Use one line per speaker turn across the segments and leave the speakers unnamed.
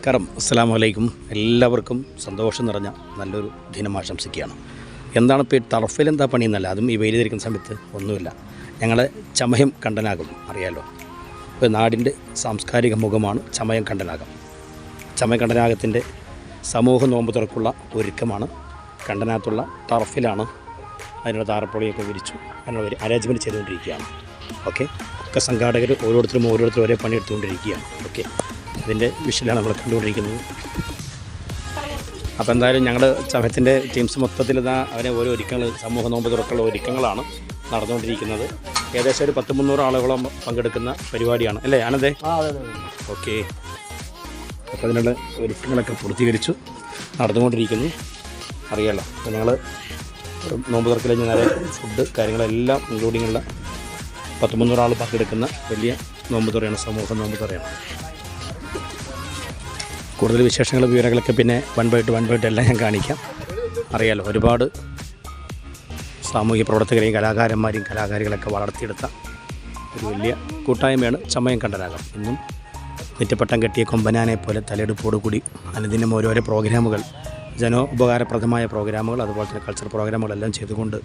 നമസ്കാരം. അസ്സാം വലൈക്കും എല്ലാവർക്കും സന്തോഷം നിറഞ്ഞ നല്ലൊരു ദിനം ആശംസിക്കുകയാണ്. എന്താണ് ഇപ്പോൾ ടർഫിൽ എന്താ പണിയെന്നല്ല അതും ഈ വെയിലിരിക്കുന്ന സമയത്ത് ഒന്നുമില്ല. ഞങ്ങളെ ചമയം കണ്ടനാകും അറിയാലോ? ഇപ്പോൾ നാടിന്റെ സാംസ്കാരിക മുഖമാണ് ചമയം കണ്ടനാകം. ചമയം കണ്ടനാകത്തിന്റെ സമൂഹ നോമ്പ് തുറക്കുള്ള ഒരുക്കമാണ്. കണ്ടനാകത്തുള്ള ടർഫിലാണ് അതിനുള്ള താറപ്പൊളിയൊക്കെ വിരിച്ചു അതിനുള്ള ഒരു അറേഞ്ച്മെന്റ് ചെയ്തുകൊണ്ടിരിക്കുകയാണ്. ഓക്കെ? ഒക്കെ സംഘാടകർ ഓരോരുത്തരും ഓരോരുത്തരും ഒരേ പണിയെടുത്തുകൊണ്ടിരിക്കുകയാണ്. ഓക്കെ? അതിന്റെ വിഷയിലാണ് നമ്മൾ കണ്ടുകൊണ്ടിരിക്കുന്നത്. അപ്പോൾ എന്തായാലും ഞങ്ങളുടെ സമയത്തിന്റെ ടീംസ് മൊത്തത്തിൽ ഇതാ അവരെ ഓരോ ഒരുക്കങ്ങൾ സമൂഹ നോമ്പ് തുറക്കുള്ള ഒരുക്കങ്ങളാണ് നടന്നുകൊണ്ടിരിക്കുന്നത്. ഏകദേശം ഒരു പത്ത് മുന്നൂറ് ആളുകളോളം പങ്കെടുക്കുന്ന പരിപാടിയാണ്. അല്ലേ ആനന്ദേ? ഓക്കെ. അപ്പോൾ അതിനുള്ള ഒരുക്കങ്ങളൊക്കെ പൂർത്തീകരിച്ചു നടന്നുകൊണ്ടിരിക്കുന്നു. അറിയാലോ അപ്പോൾ ഞങ്ങൾ നോമ്പ് തുറക്കൽ നേരെ ഫുഡ് കാര്യങ്ങളെല്ലാം ഇൻക്ലൂഡിങ്ങുള്ള പത്ത് മുന്നൂറ് ആൾ പങ്കെടുക്കുന്ന വലിയ നോമ്പ് തുറയാണ് സമൂഹ നോമ്പ് തുറയാണ്. കൂടുതൽ വിശേഷങ്ങൾ വിവരങ്ങളൊക്കെ പിന്നെ വൺ ബൈട്ട് വൺ ബൈട്ട് എല്ലാം ഞാൻ കാണിക്കാം. അറിയാലോ ഒരുപാട് സാമൂഹ്യ പ്രവർത്തകരെയും കലാകാരന്മാരെയും കലാകാരികളൊക്കെ വളർത്തിയെടുത്ത ഒരു വലിയ കൂട്ടായ്മയാണ് ചമയം കണ്ടനാകം ഇന്നും നെറ്റപ്പട്ടം കെട്ടിയ കൊമ്പനാനെ പോലെ തലയെടുപ്പോടുകൂടി അനുദിനം ഓരോരോ പ്രോഗ്രാമുകൾ ജനോ ജനോപകാരപ്രദമായ പ്രോഗ്രാമുകൾ അതുപോലെ തന്നെ കൾച്ചർ പ്രോഗ്രാമുകളെല്ലാം ചെയ്തുകൊണ്ട്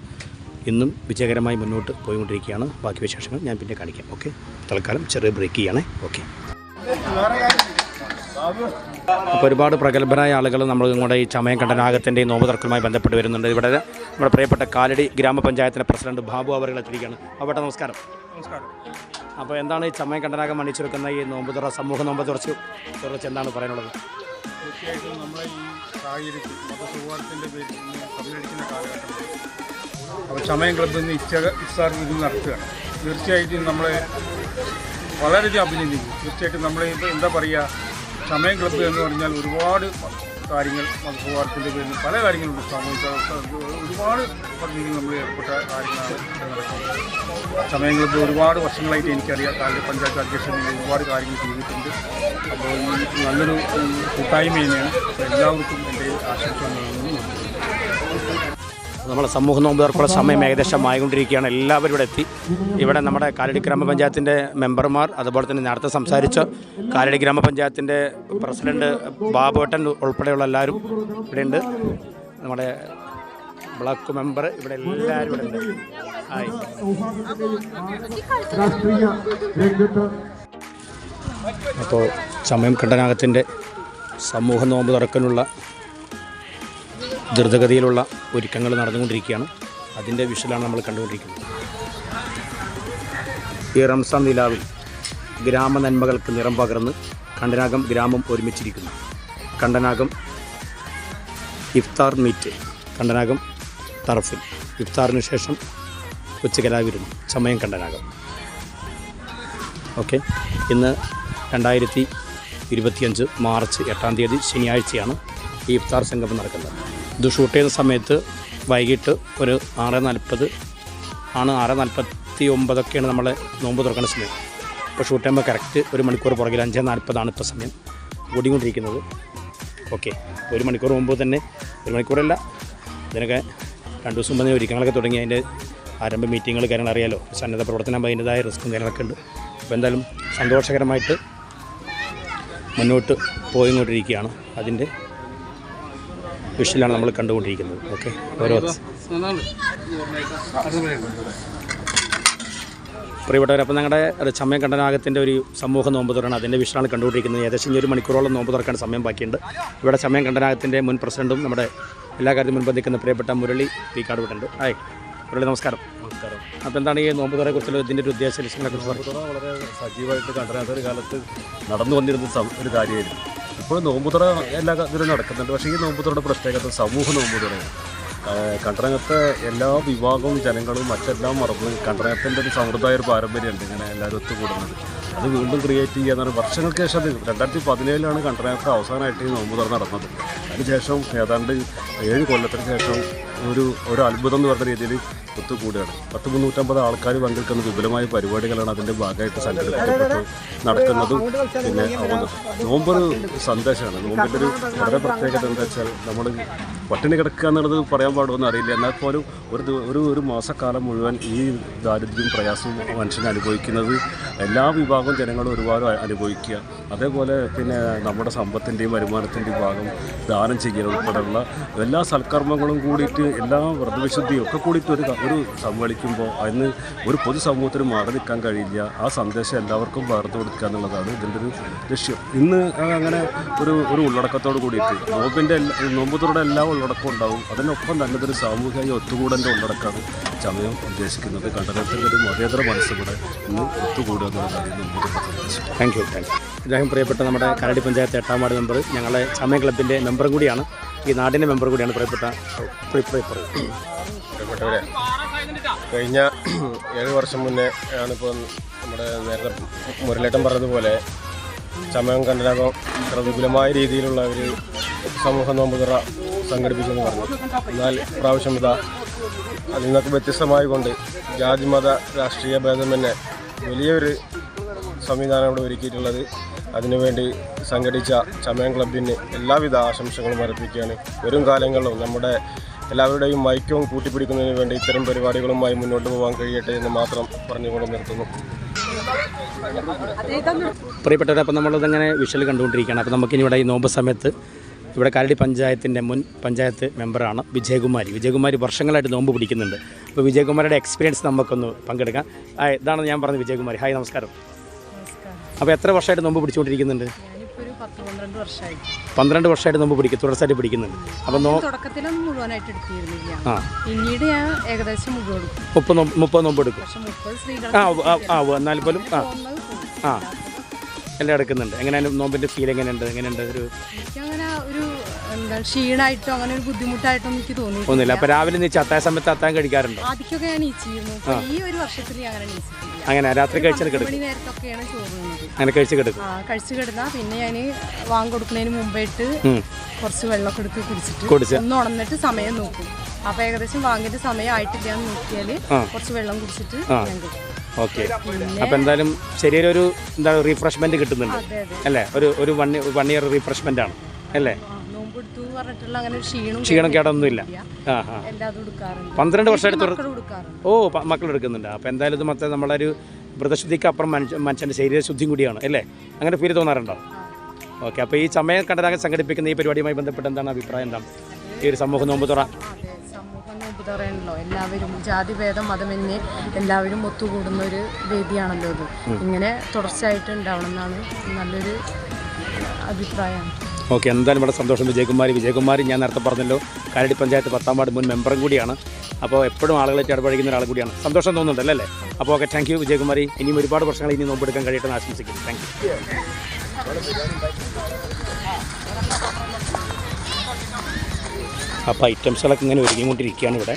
ഇന്നും വിജയകരമായി മുന്നോട്ട് പോയിക്കൊണ്ടിരിക്കുകയാണ്. ബാക്കി വിശേഷങ്ങൾ ഞാൻ പിന്നെ കാണിക്കാം. ഓക്കെ തൽക്കാലം ചെറിയ ബ്രേക്ക് ചെയ്യണേ. ഓക്കെ അപ്പോൾ ഒരുപാട് പ്രഗത്ഭരായ ആളുകൾ നമ്മൾ ഇങ്ങോട്ട് ഈ ചമയം കണ്ടനാഗത്തിന്റെ ഈ നോമ്പ് തർക്കവുമായി ബന്ധപ്പെട്ട് വരുന്നുണ്ട്. ഇവിടെ നമ്മുടെ പ്രിയപ്പെട്ട കാലടി ഗ്രാമപഞ്ചായത്തിന്റെ പ്രസിഡന്റ് ബാബു അവർ എത്തിയിരിക്കുകയാണ്. അവിടെ നമസ്കാരം.
നമസ്കാരം.
അപ്പോൾ എന്താണ് ഈ ചമയം കണ്ടനാഗം മണിച്ചെടുക്കുന്ന ഈ നോമ്പ് തുറ സമൂഹ നോമ്പ് തുറച്ച് തുറച്ച് എന്താണ് പറയാനുള്ളത്?
തീർച്ചയായിട്ടും നമ്മളെ ഈ സാഹചര്യത്തിൽ മതസൗഹാർദ്ദത്തിന്റെ പേരിൽ ഇന്ന് കമ്മിലടിക്കുന്ന കാലഘട്ടത്തിൽ അപ്പോൾ ചമയം ക്ലബ്ബിൽ നിന്ന് ഇച്ച ഇഫ്താർ ഇത് നടത്തുകയാണ് തീർച്ചയായിട്ടും നമ്മളെ വളരെയധികം അഭിനന്ദിക്കും. തീർച്ചയായിട്ടും നമ്മളെ ഇത് എന്താ പറയുക? ചമയം ക്ലബ്ബ് എന്ന് പറഞ്ഞാൽ ഒരുപാട് കാര്യങ്ങൾ മതസൗഹാർദ്ദത്തിന്റെ പേരിൽ പല കാര്യങ്ങളുണ്ട്. സാമൂഹിക ഒരുപാട് പദ്ധതികൾ നമ്മൾ ഏർപ്പെട്ട കാര്യങ്ങളാണ് നടക്കുന്നത്. ചമയം ക്ലബ്ബ് ഒരുപാട് വർഷങ്ങളായിട്ട് എനിക്കറിയാം. കാലി പഞ്ചായത്ത് അധ്യക്ഷൻ ഒരുപാട് കാര്യങ്ങൾ ചെയ്തിട്ടുണ്ട്. അപ്പോൾ നല്ലൊരു കൂട്ടായ്മ തന്നെയാണ്. എല്ലാവർക്കും എന്റെ ആശംസ നേരുന്നു.
നമ്മളെ സമൂഹ നോമ്പ് തുറക്കുള്ള സമയം ഏകദേശം ആയിക്കൊണ്ടിരിക്കുകയാണ്. എല്ലാവരും ഇവിടെ എത്തി. ഇവിടെ നമ്മുടെ കാലടി ഗ്രാമപഞ്ചായത്തിന്റെ മെമ്പർമാർ അതുപോലെ തന്നെ നേരത്തെ സംസാരിച്ച കാലടി ഗ്രാമപഞ്ചായത്തിന്റെ പ്രസിഡന്റ് ബാബുട്ടൻ ഉൾപ്പെടെയുള്ള എല്ലാവരും ഇവിടെയുണ്ട് നമ്മുടെ ബ്ലോക്ക് മെമ്പർ ഇവിടെ എല്ലാവരും ഇവിടെ ഉണ്ട്. ഹായ്.
രാഷ്ട്രീയ രംഗത്ത്
അപ്പോൾ സമയം കണ്ടനാകത്തിന്റെ സമൂഹ നോമ്പ് തുറക്കാനുള്ള ദ്രുതഗതിയിലുള്ള ഒരുക്കങ്ങൾ നടന്നുകൊണ്ടിരിക്കുകയാണ്. അതിന്റെ വിഷലാണ് നമ്മൾ കണ്ടുകൊണ്ടിരിക്കുന്നത്. ഈ റംസാൻ നിലാവിൽ ഗ്രാമ നന്മകൾക്ക് നിറം പകർന്ന് കണ്ടനാകം ഗ്രാമം ഒരുമിച്ചിരിക്കുന്നു. കണ്ടനാകം ഇഫ്താർ മീറ്റ് കണ്ടനാകം തറഫിൽ. ഇഫ്താറിന് ശേഷം ഉച്ചകലാവിരുന്നു സമയം കണ്ടനാകം ഓക്കെ. ഇന്ന് രണ്ടായിരത്തി ഇരുപത്തിയഞ്ച് മാർച്ച് എട്ടാം തീയതി ശനിയാഴ്ചയാണ് ഈ ഇഫ്താർ സംഗമം നടക്കുന്നത്. ഇത് ഷൂട്ട് ചെയ്യുന്ന സമയത്ത് വൈകിട്ട് ഒരു ആറ് നാൽപ്പത് ആണ് ആറ് നാൽപ്പത്തി ഒമ്പതൊക്കെയാണ് നമ്മളെ നോമ്പ് തുറക്കുന്ന സമയം. ഇപ്പോൾ ഷൂട്ട് ചെയ്യുമ്പോൾ കറക്റ്റ് ഒരു മണിക്കൂർ പുറകിൽ അഞ്ച് നാൽപ്പതാണ് ഇപ്പോൾ സമയം. ഓടിക്കൊണ്ടിരിക്കുന്നത് ഓക്കെ ഒരു മണിക്കൂർ മുമ്പ് തന്നെ ഒരു മണിക്കൂറല്ല ഇതിനൊക്കെ രണ്ട് ദിവസം മുമ്പ് ഒരുക്കങ്ങളൊക്കെ തുടങ്ങി. അതിന്റെ ആരംഭ മീറ്റിങ്ങുകൾ കാര്യങ്ങൾ അറിയാലോ. സന്നദ്ധ പ്രവർത്തനം അതിന്റെതായ റിസ്ക്കും കാര്യങ്ങളൊക്കെ ഉണ്ട്. അപ്പോൾ എന്തായാലും സന്തോഷകരമായിട്ട് മുന്നോട്ട് പോയിക്കൊണ്ടിരിക്കുകയാണ് അതിന്റെ വിഷയിലാണ് നമ്മൾ കണ്ടുകൊണ്ടിരിക്കുന്നത്. ഓക്കെ ഓരോ പ്രിയപ്പെട്ടവർ അപ്പം ഞങ്ങളുടെ ഒരു ചമയം കണ്ടനാഗത്തിന്റെ ഒരു സമൂഹ നോമ്പ് തുറയാണ് അതിന്റെ വിഷയമാണ് കണ്ടുകൊണ്ടിരിക്കുന്നത്. ഏകദേശം ഇനി ഒരു മണിക്കൂറോളം നോമ്പ് തുറക്കാൻ സമയം ബാക്കിയുണ്ട്. ഇവിടെ ചമയം കണ്ടനാഗത്തിന്റെ മുൻ പ്രസിഡന്റും നമ്മുടെ എല്ലാ കാര്യത്തിലും മുൻപന്തിക്കുന്ന പ്രിയപ്പെട്ട മുരളി പി കാടുവിട്ടുണ്ട് ഹായ്. മുരളി നമസ്കാരം. നമസ്കാരം. അപ്പോൾ എന്താണ് ഈ നോമ്പ് തുറയെക്കുറിച്ചുള്ള ഇതിന്റെ ഒരു ഉദ്ദേശ ലക്ഷ്യങ്ങളെക്കുറിച്ച്
വളരെ സജീവമായിട്ട് കണ്ടനാത്ത ഒരു കാലത്ത് നടന്നു വന്നിരുന്ന ഒരു കാര്യമായിരുന്നു. ഇപ്പോൾ നോമ്പുതുറ എല്ലാ ഇതിലും നടക്കുന്നുണ്ട്. പക്ഷേ ഈ നോമ്പുതുറയുടെ പ്രത്യേകത സമൂഹ നോമ്പുതുറയാണ് കണ്ടരംഗത്ത് എല്ലാ വിഭാഗവും ജനങ്ങളും മറ്റെല്ലാം മറന്ന് കണ്ടനകത്തിന്റെ ഒരു സമൃദ്ധമായ ഒരു പാരമ്പര്യമുണ്ട്. ഇങ്ങനെ എല്ലാവരും ഒത്തുകൂടുന്നത്. അത് വീണ്ടും ക്രിയേറ്റ് ചെയ്യാന്നാണ് വർഷങ്ങൾക്ക് ശേഷം അത് രണ്ടായിരത്തി പതിനേഴിലാണ് കണ്ടനകത്ത് അവസാനമായിട്ട് ഈ നോമ്പുതുറ നടന്നത്. അതിനുശേഷം ഏതാണ്ട് ഏഴ് കൊല്ലത്തിന് ശേഷം ഒരു ഒരു അത്ഭുതം എന്ന് പറഞ്ഞ രീതിയിൽ ഒത്തുകൂടുകയാണ്. പത്ത് മുന്നൂറ്റമ്പത് ആൾക്കാർ പങ്കെടുക്കുന്ന വിപുലമായ പരിപാടികളാണ് അതിന്റെ ഭാഗമായിട്ട് സംഘടിപ്പിക്കപ്പെട്ട് നടക്കുന്നതും പിന്നെ നോമ്പ് നോമ്പൊരു സന്ദേശമാണ്. നോമ്പിന്റെ ഒരു വളരെ പ്രത്യേകത എന്താ വെച്ചാൽ നമ്മൾ പട്ടിണി കിടക്കുക എന്നുള്ളത് പറയാൻ പാടുമെന്ന് അറിയില്ല. എന്നാൽ പോലും ഒരു ഒരു ഒരു മാസക്കാലം മുഴുവൻ ഈ ദാരിദ്ര്യവും പ്രയാസവും മനുഷ്യൻ അനുഭവിക്കുന്നത് എല്ലാ വിഭാഗം ജനങ്ങളും ഒരുപാട് അനുഭവിക്കുക. അതേപോലെ പിന്നെ നമ്മുടെ സമ്പത്തിന്റെയും വരുമാനത്തിന്റെയും ഭാഗം ദാനം ചെയ്യൽ ഉൾപ്പെടെയുള്ള എല്ലാ സൽക്കർമ്മങ്ങളും കൂടിയിട്ട് എല്ലാ വ്രതവിശുദ്ധിയും ഒക്കെ കൂടിയിട്ട് ഒരു ഒരു സംവളിക്കുമ്പോൾ അതിന് ഒരു പൊതുസമൂഹത്തിന് മാറി നിൽക്കാൻ കഴിയില്ല. ആ സന്ദേശം എല്ലാവർക്കും പകർന്നു കൊടുക്കുക എന്നുള്ളതാണ് ഇതിന്റെ ഒരു ലക്ഷ്യം. ഇന്ന് അങ്ങനെ ഒരു ഒരു ഉള്ളടക്കത്തോട് കൂടിയിട്ട് നോമ്പിന്റെ എല്ലാ നോമ്പുതുറയുടെ എല്ലാ ഉള്ളടക്കവും ഉണ്ടാവും. അതിനൊപ്പം തന്നെ ഇതൊരു സാമൂഹിക ഒത്തുകൂടന്റെ ഉള്ളടക്കമാണ് സമയം ഉദ്ദേശിക്കുന്നത്. കണ്ടനത്തിന്റെ ഒരു മതേതര മനസ്സുകൂടെ ഇന്ന് ഒത്തുകൂടുക എന്നുള്ളതാണ്
താങ്ക് യു താങ്ക് യു ഇദ്ദേഹം പ്രിയപ്പെട്ട നമ്മുടെ കരടി പഞ്ചായത്ത് എട്ടാം വാർഡ് മെമ്പർ. ഞങ്ങളെ സമയ ക്ലബിന്റെ മെമ്പറും കൂടിയാണ്. ഈ നാടിന്റെ മെമ്പർ കൂടിയാണ് പ്രിയപ്പെട്ട പ്രി- പ്രി- പ്രി-
പ്രിയപ്പെട്ടവരെ കഴിഞ്ഞ ഏഴ് വർഷം മുന്നേ ആണിപ്പോൾ നമ്മുടെ നേരത്തെ മുരളേട്ടൻ പറഞ്ഞതുപോലെ ചമയം കണ്ടനാകം ഇത്ര വിപുലമായ രീതിയിലുള്ള ഒരു സമൂഹ നോമ്പുതുറ സംഘടിപ്പിച്ചെന്ന് പറഞ്ഞു. എന്നാൽ പ്രാവശ്യം ഇതാ അതിൽ നിന്നൊക്കെ വ്യത്യസ്തമായി കൊണ്ട് ജാതി മത രാഷ്ട്രീയ ഭേദം തന്നെ വലിയൊരു സംവിധാനം ഇവിടെ ഒരുക്കിയിട്ടുള്ളത് അതിനുവേണ്ടി സംഘടിച്ച ചമയം ക്ലബിന് എല്ലാവിധ ആശംസകളും അർപ്പിക്കുകയാണ്. വരും കാലങ്ങളിലും നമ്മുടെ എല്ലാവരുടെയും ഐക്യവും കൂട്ടിപ്പിടിക്കുന്നതിന് വേണ്ടി ഇത്തരം പരിപാടികളുമായി മുന്നോട്ട് പോകാൻ കഴിയട്ടെ എന്ന് മാത്രം പറഞ്ഞുകൊണ്ട് നിർത്തുന്നു.
പ്രിയപ്പെട്ടവരെ അപ്പോൾ നമ്മളിതങ്ങനെ വിഷ്വൽ കണ്ടുകൊണ്ടിരിക്കുകയാണ്. അപ്പം നമുക്കിനി ഇവിടെ ഈ നോമ്പ് സമയത്ത് ഇവിടെ കാലടി പഞ്ചായത്തിന്റെ മുൻ പഞ്ചായത്ത് മെമ്പറാണ് വിജയകുമാരി. വിജയകുമാരി വർഷങ്ങളായിട്ട് നോമ്പ് പിടിക്കുന്നുണ്ട്. അപ്പോൾ വിജയകുമാരിയുടെ എക്സ്പീരിയൻസ് നമുക്കൊന്ന് പങ്കെടുക്കാം. ഇതാണ് ഞാൻ പറഞ്ഞത് വിജയകുമാരി. ഹായ് നമസ്കാരം. അപ്പോൾ എത്ര വർഷമായിട്ട് നോമ്പ് പിടിച്ചുകൊണ്ടിരിക്കുന്നുണ്ട്?
പന്ത്രണ്ട് വർഷമായി.
പന്ത്രണ്ട് വർഷമായിട്ട് നോമ്പ് പിടിക്കും തുടർച്ചയായിട്ട് പിടിക്കുന്നുണ്ട്.
തുടക്കത്തിലൊന്നും മുഴുവനായിട്ട് എടുത്തിരുന്നില്ല. പിന്നീട് ഞാൻ ഏകദേശം മുഴുവൻ
മുപ്പത് നോമ്പ് മുപ്പത് നോമ്പ് എടുക്കും. ആ ആ എന്നാൽ പോലും ആ. ആ. എല്ലാം എടുക്കുന്നുണ്ട്. എങ്ങനെയാണ് നോമ്പിന്റെ ഫീൽ എങ്ങനെയുണ്ട്? എങ്ങനെയുണ്ട് ഒരു
ഒരു എന്താ ക്ഷീണമായിട്ടോ അങ്ങനെ ഒരു ബുദ്ധിമുട്ടായിട്ടോ എനിക്ക് തോന്നിയിട്ടില്ല.
ഒന്നുമില്ല അപ്പോൾ രാവിലെ നീ ചത്തായ സമയത്ത് അത്താൻ കഴിക്കാറുണ്ടോ?
ആദ്യമൊക്കെ ഞാൻ നീച്ചിരുന്നു. ഇപ്പൊ ഈ ഒരു വർഷത്തിൽ ഞാൻ അങ്ങനെ നീച്ചിട്ടില്ല.
അങ്ങനെ രാത്രി കഴിച്ചിട്ട്
പത്ത്
കിടക്കും.
മണി നേരത്തൊക്കെയാണ് ചോറ് തിന്നത്.
അങ്ങനെ കഴിച്ച് കിടക്കും.
ആ കഴിച്ചു കിടന്ന പിന്നെ ഞാൻ വാങ്ങി കൊടുക്കുന്നതിന് മുമ്പായിട്ട്
ഉം.
കുറച്ച് വെള്ളമൊക്കെ എടുത്ത് കുടിച്ചിട്ട് ഒന്ന് ഉണന്നിട്ട് സമയം നോക്കും. അപ്പൊ ഏകദേശം വാങ്ങിയിട്ട് സമയം ആയിട്ടില്ല എന്ന് നോക്കിയാൽ
ആ.
കുറച്ച് വെള്ളം കുടിച്ചിട്ട്
ആ.
ഞാൻ കിട്ടും
ഓക്കെ. അപ്പൊ എന്തായാലും ശരീരം ഒരു എന്താ റീഫ്രഷ്മെന്റ് കിട്ടുന്നുണ്ട്.
അതെ അതെ.
അല്ലേ? ഒരു ഒരു വൺ വൺ ഇയർ റീഫ്രഷ്മെന്റ് ആണ്. അല്ലേ?
ആ, പറഞ്ഞിട്ടുള്ള അങ്ങനെ ക്ഷീണം
ക്ഷീണം പന്ത്രണ്ട്
വർഷം
ഓ മക്കൾ എടുക്കുന്നുണ്ട്. അപ്പോൾ എന്തായാലും ഇത് മൊത്തം നമ്മളൊരു വ്രതശുദ്ധിക്ക് അപ്പുറം മനുഷ്യ മനുഷ്യന്റെ ശരീരശുദ്ധിയും കൂടിയാണ് അല്ലേ? അങ്ങനെ ഫീൽ തോന്നാറുണ്ടോ? ഓക്കെ അപ്പോൾ ഈ സമയം കണ്ടതാകെ സംഘടിപ്പിക്കുന്ന ഈ പരിപാടിയുമായി ബന്ധപ്പെട്ട് എന്താണ് അഭിപ്രായം? എന്താണ്? ഈ ഒരു സമൂഹ നോമ്പ് തുറ.
അതെ. എല്ലാവരും ജാതി ഭേദം എല്ലാവരും ജാതിഭേദം മതമന്യേ എല്ലാവരും ഒത്തുകൂടുന്ന ഒരു വേദിയാണല്ലോ ഇത്. ഇങ്ങനെ തുടർച്ചയായിട്ട് ഉണ്ടാവണം എന്നാണ് നല്ലൊരു അഭിപ്രായമാണ്
ഓക്കെ എന്തായാലും ഇവിടെ സന്തോഷം. വിജയകുമാരി വിജയകുമാരി ഞാൻ നേരത്തെ പറഞ്ഞല്ലോ കാലടി പഞ്ചായത്ത് പത്താം വാർഡ് മുൻ മെമ്പറും കൂടിയാണ്. അപ്പോൾ എപ്പോഴും ആളുകളെ ഇടപഴകുന്ന ഒരാൾ കൂടിയാണ്. സന്തോഷം തോന്നുന്നുണ്ടല്ലോ അല്ലേ? അപ്പോൾ ഓക്കെ താങ്ക് യു വിജയകുമാരി. ഇനിയും ഒരുപാട് പ്രശ്നങ്ങൾ ഇനി നോമ്പെടുക്കാൻ കഴിയട്ടെ എന്ന് ആശംസിക്കുന്നു. താങ്ക് യു അപ്പോൾ ഐറ്റംസുകളൊക്കെ ഇങ്ങനെ ഒരുങ്ങിക്കൊണ്ടിരിക്കുകയാണ് ഇവിടെ.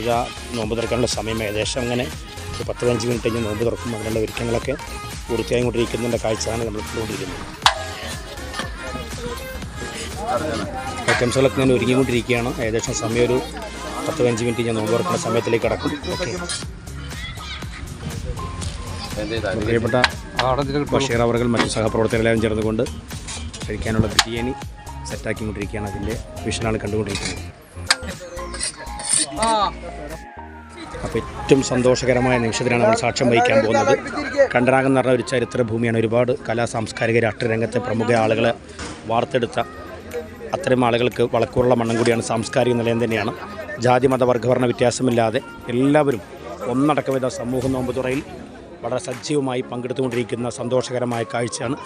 ഇതാ നോമ്പ് തുറക്കാനുള്ള സമയം ഏകദേശം അങ്ങനെ ഒരു പത്ത് പതിനഞ്ച് മിനിറ്റ് കഴിഞ്ഞ് നോമ്പ് തുറക്കും. അതിനുള്ള ഒരുക്കങ്ങളൊക്കെ പൂർത്തിയായി കൊണ്ടിരിക്കുന്നതിന്റെ കാഴ്ചയാണ് നമ്മൾ കണ്ടുകൊണ്ടിരിക്കുന്നത്. ഐറ്റംസുകളൊക്കെ ഞാൻ ഒരുങ്ങിക്കൊണ്ടിരിക്കുകയാണ്. ഏകദേശം സമയം ഒരു പത്ത് പതിനഞ്ച് മിനിറ്റ് ഞാൻ നോമ്പ് തുറക്കുന്ന സമയത്തിലേക്ക് കടക്കും. ഓക്കെ. പ്രിയപ്പെട്ട ബഷീർ അവർകൾ മറ്റു സഹപ്രവർത്തകരെല്ലാം ചേർന്നുകൊണ്ട് കഴിക്കാനുള്ള ബിരിയാണി സെറ്റാക്കിക്കൊണ്ടിരിക്കുകയാണ്. അതിന്റെ വിഷനാണ് കണ്ടുകൊണ്ടിരിക്കുന്നത്. അപ്പോൾ ഏറ്റവും സന്തോഷകരമായ നിമിഷത്തിലാണ് നമ്മൾ സാക്ഷ്യം വഹിക്കാൻ പോകുന്നത്. കണ്ടനാകം എന്ന് പറഞ്ഞ ഒരു ചരിത്ര ഭൂമിയാണ് ഒരുപാട് കലാ സാംസ്കാരിക രാഷ്ട്രീയ രംഗത്തെ പ്രമുഖ ആളുകളെ വാർത്തെടുത്ത അത്തരം ആളുകൾക്ക് വളക്കൂറുള്ള മണ്ണം കൂടിയാണ് സാംസ്കാരിക നിലയം തന്നെയാണ്. ജാതി മത വർഗവർണ വ്യത്യാസമില്ലാതെ എല്ലാവരും ഒന്നടക്കമിത സമൂഹ നോമ്പ് തുറയിൽ വളരെ സജീവമായി പങ്കെടുത്തുകൊണ്ടിരിക്കുന്ന സന്തോഷകരമായ കാഴ്ചയാണ്.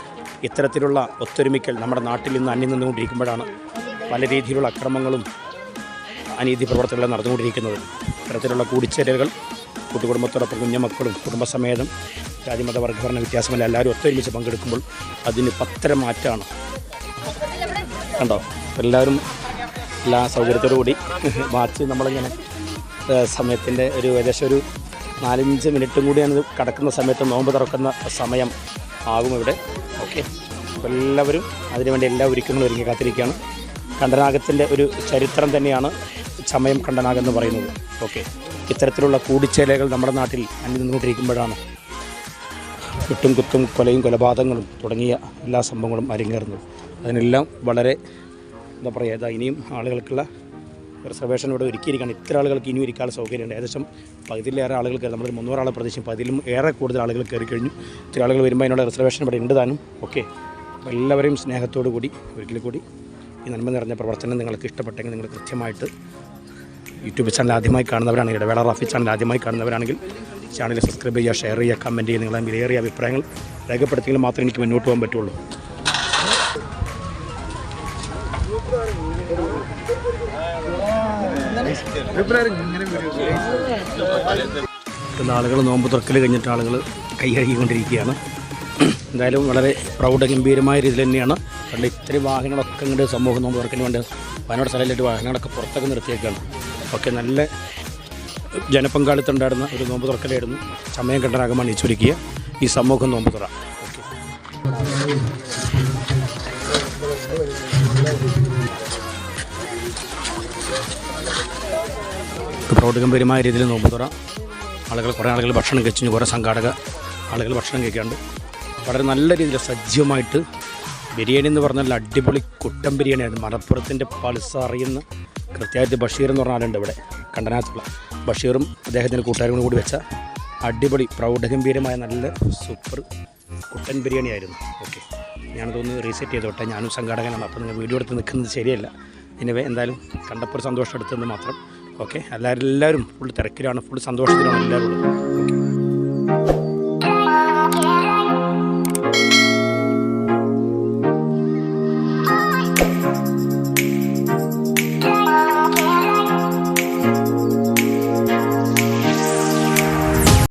ഇത്തരത്തിലുള്ള ഒത്തൊരുമിക്കൽ നമ്മുടെ നാട്ടിൽ നിന്ന് അന്യം നിന്നുകൊണ്ടിരിക്കുമ്പോഴാണ് പല രീതിയിലുള്ള അക്രമങ്ങളും അനീതി പ്രവർത്തനങ്ങൾ നടന്നുകൊണ്ടിരിക്കുന്നത്. ഇത്തരത്തിലുള്ള കൂടിച്ചേരലുകൾ കൂട്ടുകുടുംബത്തോടൊപ്പം കുഞ്ഞുമക്കളും കുടുംബസമേതം ജാതിമത വർഗഭരണ വ്യത്യാസമല്ല എല്ലാവരും ഒത്തൊരുമിച്ച് പങ്കെടുക്കുമ്പോൾ അതിന് പത്തര മാറ്റാണ്. കണ്ടോ? എല്ലാവരും എല്ലാ സൗകര്യത്തോടു കൂടി വാച്ച് നമ്മളിങ്ങനെ സമയത്തിന്റെ ഒരു ഏകദേശം ഒരു നാലഞ്ച് മിനിറ്റും കൂടിയാണ് കടക്കുന്ന സമയത്ത് നോമ്പ് തുറക്കുന്ന സമയം ആകും ഇവിടെ. ഓക്കെ. എല്ലാവരും അതിനുവേണ്ടി എല്ലാ ഒരുക്കങ്ങളും ഒരുങ്ങി കാത്തിരിക്കുകയാണ്. കണ്ടനാഗത്തിന്റെ ഒരു ചരിത്രം തന്നെയാണ് ചമയം കണ്ടനാകെന്ന് പറയുന്നത്. ഓക്കെ. ഇത്തരത്തിലുള്ള കൂടിച്ചേലകൾ നമ്മുടെ നാട്ടിൽ അന്യം നിന്നുകൊണ്ടിരിക്കുമ്പോഴാണ് കുട്ടും കുത്തും കൊലയും കൊലപാതകങ്ങളും തുടങ്ങിയ എല്ലാ സംഭവങ്ങളും അരങ്ങേറുന്നത്. അതിനെല്ലാം വളരെ എന്താ പറയുക ഇതാ ഇനിയും ആളുകൾക്കുള്ള റിസർവേഷൻ ഇവിടെ ഒരുക്കിയിരിക്കുകയാണ്. ഇത്ര ആളുകൾക്ക് ഇനിയും ഇരിക്കാനുള്ള സൗകര്യമുണ്ട്. ഏകദേശം പകുതിയിലേറെ ആളുകൾ കയറി നമ്മൾ മുന്നൂറാളെ പ്രതീക്ഷിക്കും. പതിലും ഏറെ കൂടുതൽ ആളുകൾ കയറി കഴിഞ്ഞു. ഇത്ര ആളുകൾ വരുമ്പോൾ അതിനുള്ള റിസർവേഷൻ ഇവിടെ ഉണ്ട് താനും. ഓക്കെ എല്ലാവരെയും സ്നേഹത്തോടു കൂടി ഒരിക്കൽ കൂടി ഈ നന്മ നിറഞ്ഞ പ്രവർത്തനം നിങ്ങൾക്ക് ഇഷ്ടപ്പെട്ടെങ്കിൽ നിങ്ങൾ കൃത്യമായിട്ട് യൂട്യൂബ് ചാനൽ ആദ്യമായി കാണുന്നവരാണെങ്കിൽ ഇടവേള റാഫി ചാനൽ ആദ്യമായി കാണുന്നവരാണെങ്കിൽ ചാനൽ സബ്സ്ക്രൈബ് ചെയ്യുക ഷെയർ ചെയ്യുക കമന്റ് ചെയ്യുക നിങ്ങളെ വിലയേറിയ അഭിപ്രായങ്ങൾ രേഖപ്പെടുത്തിയെങ്കിൽ മാത്രമേ എനിക്ക് മുന്നോട്ട് പോകാൻ പറ്റുള്ളൂ. ആളുകൾ നോമ്പ് തുറക്കൽ കഴിഞ്ഞിട്ട് ആളുകൾ കൈകഴുകിക്കൊണ്ടിരിക്കുകയാണ് എന്തായാലും വളരെ പ്രൗഢ ഗംഭീരമായ രീതിയിൽ തന്നെയാണ്. കണ്ട് ഇത്രയും വാഹനങ്ങളൊക്കെ ഇങ്ങോട്ട് സമൂഹ നോമ്പ് തുറക്കാൻ വേണ്ടി വയനാട് സ്ഥലമായിട്ട് വാഹനങ്ങളൊക്കെ പുറത്തൊക്കെ നിർത്തിയേക്കാണ്. ഒക്കെ നല്ല ജനപങ്കാളിത്തം ഉണ്ടായിരുന്ന ഒരു നോമ്പ് തുറക്കലായിരുന്നു. സമയം കണ്ടനാകമാണ് അണിയിച്ചൊരുക്കിയ ഈ സമൂഹം നോമ്പ് തുറ. ഓക്കെ. പ്രൗഢഗംഭീരമായ രീതിയിൽ നോമ്പ് തുറ. ആളുകൾ കുറേ ആളുകൾ ഭക്ഷണം കഴിച്ചു. കുറേ സംഘാടക ആളുകൾ ഭക്ഷണം കഴിക്കാണ്ട്. വളരെ നല്ല രീതിയിൽ സജ്ജമായിട്ട് ബിരിയാണി എന്ന് പറഞ്ഞാൽ അടിപൊളി കുട്ടൻ ബിരിയാണിയായിരുന്നു മലപ്പുറത്തിന്റെ പൾസ അറിയുന്ന കൃത്യമായിട്ട് ബഷീർ എന്ന് പറഞ്ഞ ആളുണ്ട് ഇവിടെ കണ്ടനാത്തുള്ള. ബഷീറും അദ്ദേഹത്തിന്റെ കൂട്ടുകാരും കൂടി വെച്ച അടിപൊളി പ്രൗഢഗംഭീരമായ നല്ല സൂപ്പർ കുട്ടൻ ബിരിയാണി ആയിരുന്നു ഓക്കെ ഞാനതൊന്ന് റീസെറ്റ് ചെയ്തോട്ടെ. ഞാനും സംഘാടകനാണ്. അപ്പോൾ നിങ്ങൾ വീഡിയോ എടുത്ത് നിൽക്കുന്നത് ശരിയല്ല. ഇനി എന്തായാലും കണ്ടപ്പോൾ സന്തോഷം എടുത്തതെന്ന് മാത്രം ഓക്കെ. എല്ലാവരും എല്ലാവരും ഫുൾ തിരക്കിലാണ് ഫുൾ സന്തോഷത്തിലാണ് എല്ലാവരും ഓക്കെ